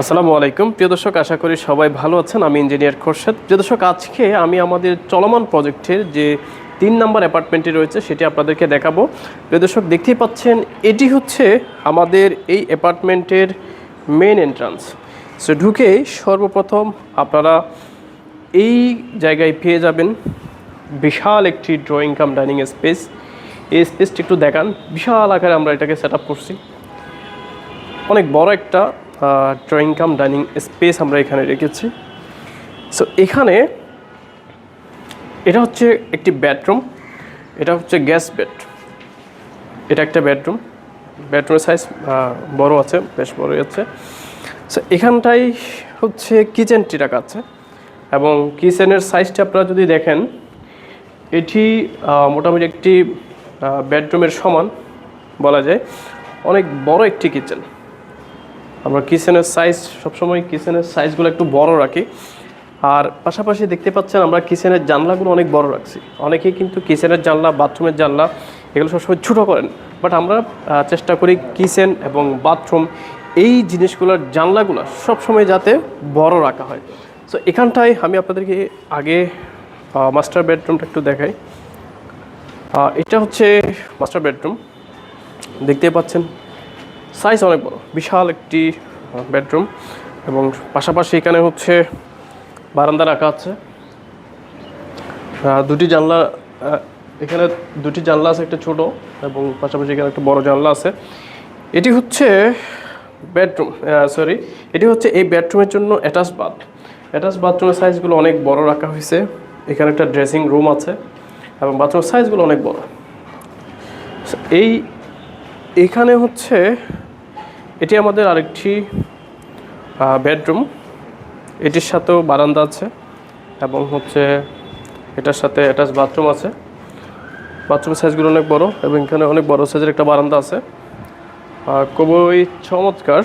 আসসালামু আলাইকুম। প্রিয় দর্শক, আশা করি সবাই ভালো আছেন। আমি ইঞ্জিনিয়ার খোরশেদ। প্রিয় দর্শক, আজকে আমি আমাদের চলমান প্রজেক্টের যে তিন নম্বর অ্যাপার্টমেন্টটি রয়েছে, সেটি আপনাদেরকে দেখাবো। প্রিয় দর্শক, দেখতেই পাচ্ছেন, এটি হচ্ছে আমাদের এই অ্যাপার্টমেন্টের মেন এন্ট্রান্স। সো ঢুকেই সর্বপ্রথম আপনারা এই জায়গায় পেয়ে যাবেন বিশাল একটি ড্রয়িং কাম, ডাইনিং স্পেস। এই স্পেসটি একটু দেখান। বিশাল আকারে আমরা এটাকে সেট করছি। অনেক বড় একটা ড্রয়িং কাম ডাইনিং স্পেস আমরা এখানে রেখেছি। সো এখানে এটা হচ্ছে একটি বেডরুম এটা হচ্ছে গ্যাস বেড এটা একটা বেডরুম বেডরুমের সাইজ বড় আছে, বেশ বড়ই আছে। সো এখানটাই হচ্ছে কিচেনটি রাখা আছে এবং কিচেনের সাইজটা আপনারা যদি দেখেন, এটি মোটামুটি একটি বেডরুমের সমান বলা যায়। অনেক বড় একটি কিচেন আমরা কিচেনের সাইজ সবসময় কিচেনের সাইজগুলো একটু বড় রাখি। আর পাশাপাশি দেখতে পাচ্ছেন আমরা কিচেনের জানলাগুলো অনেক বড় রাখছি। অনেকেই কিন্তু কিচেনের জানলা বাথরুমের জানলা এগুলো সবসময় ছোটো করেন। বাট আমরা চেষ্টা করি কিচেন এবং বাথরুম এই জিনিসগুলোর জানলাগুলো সবসময় যাতে বড় রাখা হয়। সো এখানটায় আমি আপনাদেরকে আগে মাস্টার বেডরুমটা একটু দেখাই। এটা হচ্ছে মাস্টার বেডরুম দেখতে পাচ্ছেন সাইজ অনেক বড়। বিশাল একটি বেডরুম এবং পাশাপাশি এখানে হচ্ছে বারান্দা রাখা আছে। দুটি জানলা এখানে দুটি জানলা আছে, একটা ছোট এবং পাশাপাশি এখানে একটা বড় জানলা আছে। এটি হচ্ছে বেডরুম সরি এটি হচ্ছে এই বেডরুমের জন্য অ্যাটাচ বাথ অ্যাটাচ বাথরুমের সাইজগুলো অনেক বড় রাখা হয়েছে। এখানে একটা ড্রেসিং রুম আছে এবং বাথরুমের সাইজগুলো অনেক বড়। এই, এখানে হচ্ছে এটি আমাদের আরেকটি বেডরুম এটির সাথেও বারান্দা আছে এবং হচ্ছে এটার সাথে অ্যাটাচ বাথরুম আছে। বাথরুমের সাইজগুলো অনেক বড় এবং এখানে অনেক বড় সাইজের একটা বারান্দা আছে। আর খুবই চমৎকার।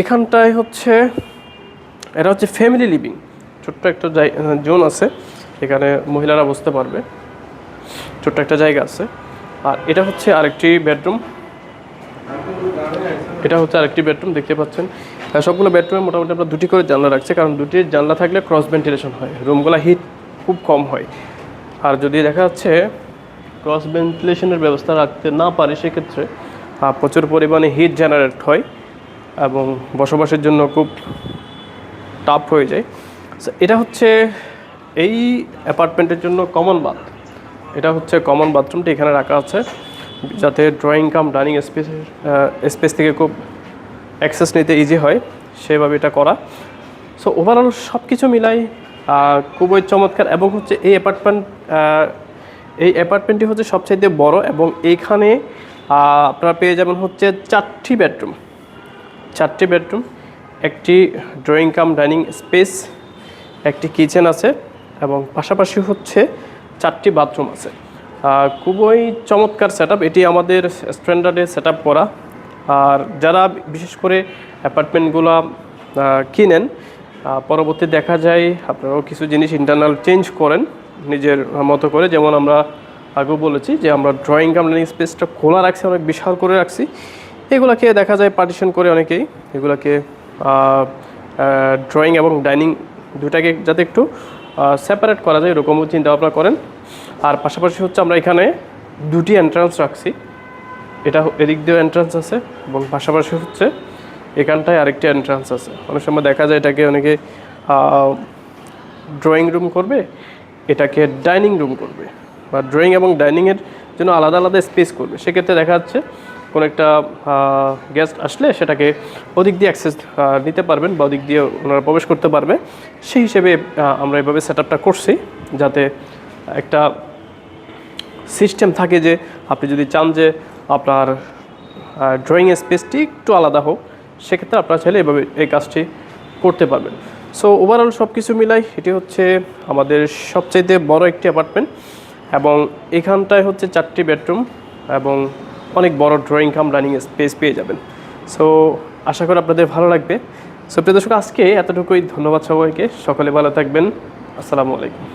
এখানটায় হচ্ছে এটা হচ্ছে ফ্যামিলি লিভিং ছোট্ট একটা জোন আছে, এখানে মহিলারা বসতে পারবে। ছোট্ট একটা জায়গা আছে। আর এটা হচ্ছে আরেকটি বেডরুম এটা হচ্ছে আরেকটি বেডরুম, দেখতে পাচ্ছেন। সবগুলো বেডরুমে মোটামুটি আমরা দুটি করে জানলা রাখছে, কারণ দুটি জানলা থাকলে ক্রস ভেন্টিলেশন হয়, রুমগুলো হিট খুব কম হয়। আর যদি দেখা যাচ্ছে ক্রস ভেন্টিলেশনের ব্যবস্থা রাখতে না পারে, সেক্ষেত্রে প্রচুর পরিমাণে হিট জেনারেট হয় এবং বসবাসের জন্য খুব টাফ হয়ে যায়। এটা হচ্ছে এই অ্যাপার্টমেন্টের জন্য কমন বাথ এটা হচ্ছে কমন বাথরুমটি এখানে রাখা আছে। যাতে drawing cum dining space space থেকে খুব অ্যাক্সেস নিতে ইজি হয়, সেভাবে এটা করা। সো ওভারঅল সব কিছু মিলাই খুবই চমৎকার এবং হচ্ছে এই অ্যাপার্টমেন্ট এই অ্যাপার্টমেন্টটি হচ্ছে সবচাইতে বড় এবং এইখানে আপনারা পেয়ে যাবেন হচ্ছে চারটি বেডরুম চারটি বেডরুম একটি ড্রয়িং কাম ডাইনিং স্পেস একটি কিচেন আছে এবং পাশাপাশি হচ্ছে চারটি বাথরুম আছে। খুবই চমৎকার সেট এটি আমাদের স্ট্যান্ডার্ডে সেট করা। আর যারা বিশেষ করে অ্যাপার্টমেন্টগুলো কিনেন পরবর্তী দেখা যায় আপনারাও কিছু জিনিস ইন্টারনাল চেঞ্জ করেন নিজের মতো করে। যেমন আমরা আগেও বলেছি যে আমরা ড্রয়িং কাম স্পেসটা খোলা রাখছি, অনেক বিশাল করে রাখছি। এগুলাকে দেখা যায় পার্টিশন করে অনেকেই। এগুলাকে ড্রয়িং এবং ডাইনিং দুটাকে যাতে একটু সেপারেট করা যায়, এরকমও চিন্তা ভাবনা করেন। আর পাশাপাশি হচ্ছে আমরা এখানে দুটি এন্ট্রান্স রাখছি। এটা এদিক দিয়েও এন্ট্রান্স আছে এবং পাশাপাশি হচ্ছে এখানটায় আরেকটি এন্ট্রান্স আছে। অনেক সময় দেখা যায় এটাকে অনেকে ড্রয়িং রুম করবে, এটাকে ডাইনিং রুম করবে বা ড্রয়িং এবং ডাইনিংয়ের জন্য আলাদা আলাদা স্পেস করবে। সেক্ষেত্রে দেখা যাচ্ছে কোনো একটা গেস্ট আসলে সেটাকে ওদিক দিয়ে অ্যাক্সেস নিতে পারবেন বা ওদিক দিয়ে ওনারা প্রবেশ করতে পারবে। সেই হিসেবে আমরা এভাবে সেট করছি যাতে একটা সিস্টেম থাকে যে আপনি যদি চান যে আপনার ড্রয়িং স্পেসটি একটু আলাদা হোক, সেক্ষেত্রে আপনারা চাইলে এভাবে এই কাজটি করতে পারবেন। সো ওভারঅল সব কিছু মিলাই এটি হচ্ছে আমাদের সবচাইতে বড় একটি অ্যাপার্টমেন্ট এবং এখানটায় হচ্ছে চারটি বেডরুম এবং অনেক বড় ড্রয়িং কাম রানিং স্পেস পেয়ে যাবেন। সো আশা করি আপনাদের ভালো লাগবে। সো প্রিয় দর্শক, আজকে এতটুকুই। ধন্যবাদ সবাইকে। সকলে ভালো থাকবেন। আসসালামু আলাইকুম।